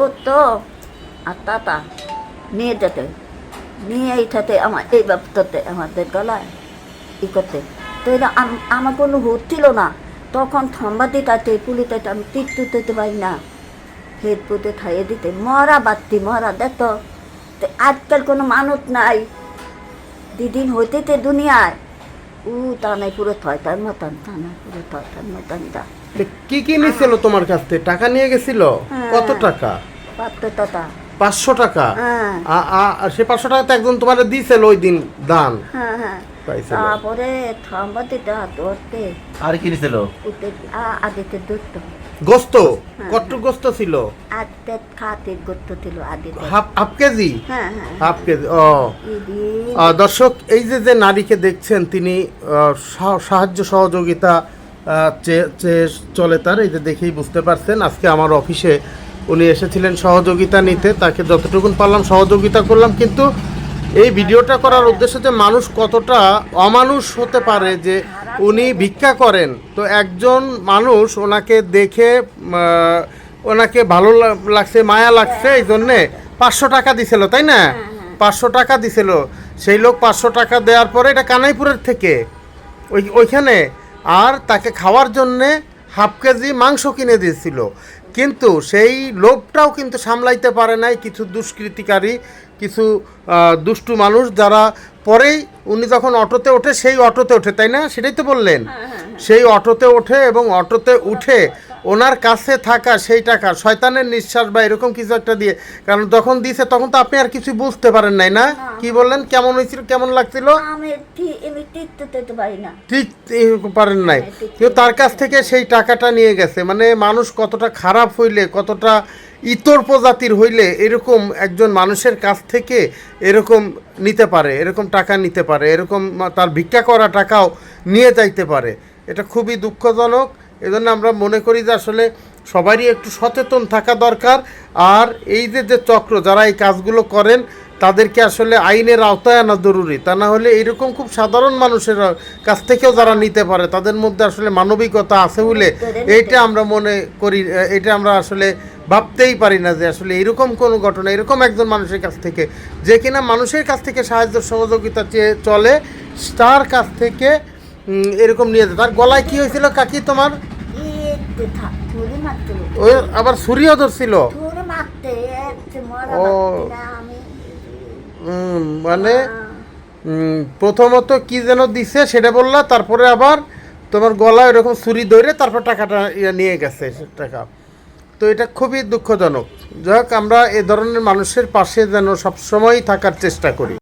ধরতো আর তাতা নিয়ে যেতে নিয়ে এইটাতে আমার এই ব্যাপারটাতে আমাদের গলায় ই করতে। তো এটা আম- আমার কোনো হুট ছিল না। তখন থাম্বা দিতে পুলিতে আমি টিকটু দিতে পারি না। হেদ পুঁতে খাইয়ে দিতে মরা বাত্তি মরা দেখতো তো। আজকাল কোনো মানুষ নাই। দিদিন হইতে দুনিয়ায়। উ তা নাই পুরো থয় তার মতন তা নাই পুরো থয় তার মতন যা। তো কি কি নিছিল তোমার কাছ থেকে? টাকা নিয়ে গেছিল? হ্যাঁ। কত টাকা? পাঁচশো টাকা। হ্যাঁ। আ- আ- আর সে পাঁচশো টাকা তো একজন তোমার দিয়েছিল ওই দিন দান। হ্যাঁ হ্যাঁ। তারপরে থাম্বা দিতে ধরতে আর কি আদিতে দুধ। গোস্ত। কত গোস্ত ছিল? আদিতে খাতে গুরুত্ব ছিল আদিতে। Half half kg? হ্যাঁ হ্যাঁ। হাফ কেজি ও। দর্শক এই যে যে নারীকে দেখছেন তিনি সাহায্য সহযোগিতা চেয়ে চেয়ে চলে তার এই যে দেখেই বুঝতে পারছেন। আজকে আমার অফিসে উনি এসেছিলেন সহযোগিতা নিতে তাকে যতটুকু পারলাম সহযোগিতা করলাম কিন্তু এই ভিডিওটা করার উদ্দেশ্য যে মানুষ কতটা অমানুষ হতে পারে যে উনি ভিক্ষা করেন। তো একজন মানুষ ওনাকে দেখে ওনাকে ভালো লাগছে মায়া লাগছে এই জন্যে পাঁচশো টাকা দিছিল তাই না? পাঁচশো টাকা দিছিল। সেই লোক পাঁচশো টাকা দেওয়ার পরে এটা কানাইপুরের থেকে ওই ওইখানে। আর তাকে খাওয়ার জন্যে হাফ কেজি মাংস কিনে দিয়েছিল। কিন্তু সেই লোভটাও কিন্তু সামলাইতে পারে নাই কিছু দুষ্কৃতিকারী কিছু দুষ্টু মানুষ যারা পরেই উনি যখন অটোতে ওঠে সেই অটোতে ওঠে তাই না? সেটাই তো বললেন। সেই অটোতে ওঠে এবং অটোতে উঠে ওনার কাছে থাকা সেই টাকা শয়তানের নিঃশ্বাস বা এরকম কিছু একটা দিয়ে কারণ যখন দিয়েছে তখন তো আপনি আর কিছু বুঝতে পারেন নাই না? কি বললেন? কেমন হয়েছিল? কেমন লাগছিল? ঠিক পারেন নাই। কিন্তু তার কাছ থেকে সেই টাকাটা নিয়ে গেছে। মানে মানুষ কতটা খারাপ হইলে কতটা ইতর প্রজাতির হইলে এরকম একজন মানুষের কাছ থেকে এরকম নিতে পারে এরকম টাকা নিতে পারে এরকম তার ভিক্ষা করা টাকাও নিয়ে যাইতে পারে। এটা খুবই দুঃখজনক। এজন্য আমরা মনে করি যে আসলে সবারই একটু সচেতন থাকা দরকার। আর এই যে যে চক্র যারা এই কাজগুলো করেন, তাদেরকে আসলে আইনের আওতায় আনা জরুরি। তা না হলে এরকম খুব সাধারণ মানুষের কাছ থেকেও যারা নিতে পারে, তাদের মধ্যে আসলে মানবিকতা আছে বলে এইটা আমরা মনে করি এটা আমরা আসলে ভাবতেই পারি না যে আসলে এরকম কোনো ঘটনা এরকম একজন মানুষের কাছ থেকে, যে কিনা মানুষের কাছ থেকে সাহায্য সহযোগিতা চেয়ে চলে, তার কাছ থেকে এরকম নিয়ে যায়। তার গলায় কি হয়েছিল কাকি তোমার ইতে থাক ছুরি মারতে ওই আবার ছুরিও ধরছিল। ও। মানে প্রথমত কি যেন দিছে সেটা বললা তারপরে আবার তোমার গলা এরকম ছুরি ধরে তারপর টাকাটা ইয়া নিয়ে গেছে টাকা। তো এটা খুবই দুঃখজনক। যাই হোক আমরা এ ধরনের মানুষের পাশে যেন সবসময় থাকার চেষ্টা করি।